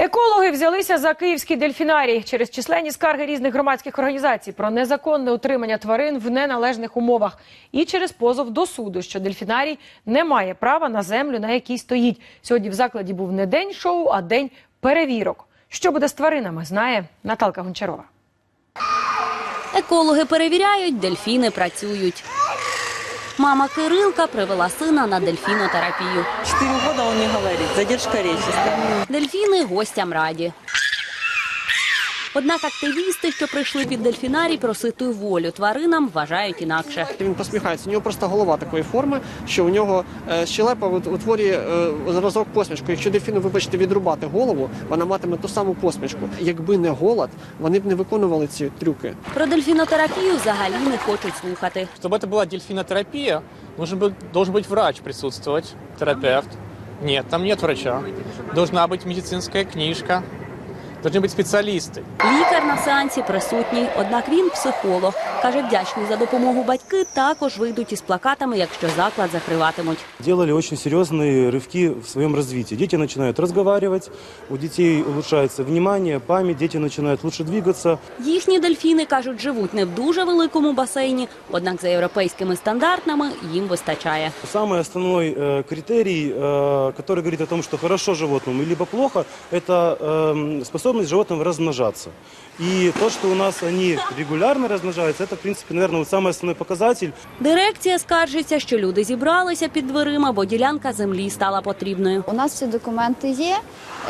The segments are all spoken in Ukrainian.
Екологи взялися за київський дельфінарій через численні скарги різних громадських організацій про незаконне утримання тварин в неналежних умовах і через позов до суду, що дельфінарій не має права на землю, на якій стоїть. Сьогодні в закладі був не день шоу, а день перевірок. Що буде з тваринами, знає Наталка Гончарова. Екологи перевіряють, дельфіни працюють. Мама Кирилка привела сина на дельфінотерапію. Чотири роки вони не говорит, задержка речі. Дельфіни гостям раді. Однак активісти, що прийшли під дельфінарій просити волю тваринам, вважають інакше. Він посміхається. У нього просто голова такої форми, що у нього е, щелепа ut- утворює е, зразок посмішку. Якщо дельфіну, вибачте, відрубати голову, вона матиме ту саму посмішку. Якби не голод, вони б не виконували ці трюки. Про дельфінотерапію взагалі не хочуть слухати. Чтобы это была дельфинотерапия, нужен быть, должен быть врач присутствовать, терапевт. Нет, там нет врача. Должна быть медицинская книжка. Должны быть специалисты. Лікар на сеансі присутній, однак він психолог. Каже, вдячні за допомогу батьки також вийдуть із плакатами, якщо заклад закриватимуть. делали очень серьезные рывки в своем развитии. Дети начинают разговаривать, у детей улучшается внимание, память, дети начинают лучше двигаться. Їхні дельфіни кажуть, живуть не в дуже великому басейні, однак за європейськими стандартами їм вистачає. Самый основной э, критерий, э, который говорит о том, что хорошо животному либо плохо, это эм, способность животного размножаться. И то, что у нас они регулярно размножаются, это, в принципе, наверное, вот самый основной показатель. Дирекція скаржиться, що люди зібралися під дверима, бо ділянка землі стала потрібною. У нас всі документи є,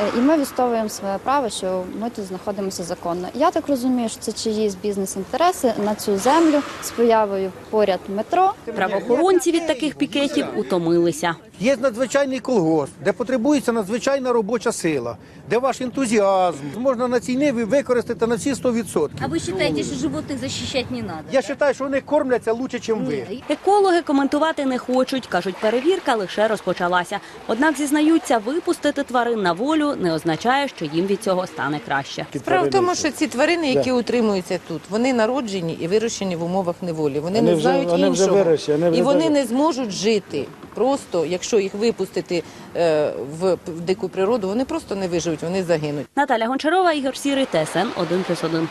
е, і ми відстоюємо своє право, що ми тут знаходимося законно. Я так розумію, що це чиїсь бізнес-інтереси на цю землю з появою поряд метро. Правоохоронці від таких пікетів утомилися. Є надзвичайний колгосп, де потребується надзвичайна робоча сила, де ваш ентузіазм можна на цій ниві використати на всі 100%. А вы считаете, что животных защищать не надо? Я вважаю, що вони кормляться краще, ніж ви. Екологи коментувати не хочуть. кажуть, перевірка лише розпочалася. Однак зізнаються, випустити тварин на волю не означає, що їм від цього стане краще. Справа в тому, що ці тварини, які утримуються тут, вони народжені і вирощені в умовах неволі. Вони, Вони не вже- знають вони вже іншого. вони вже і вони не зможуть жити. Просто, якщо їх випустити е, в дику природу, вони просто не виживуть, вони загинуть. Наталя Гончарова, Ігор Сірий, ТСН 1+,1.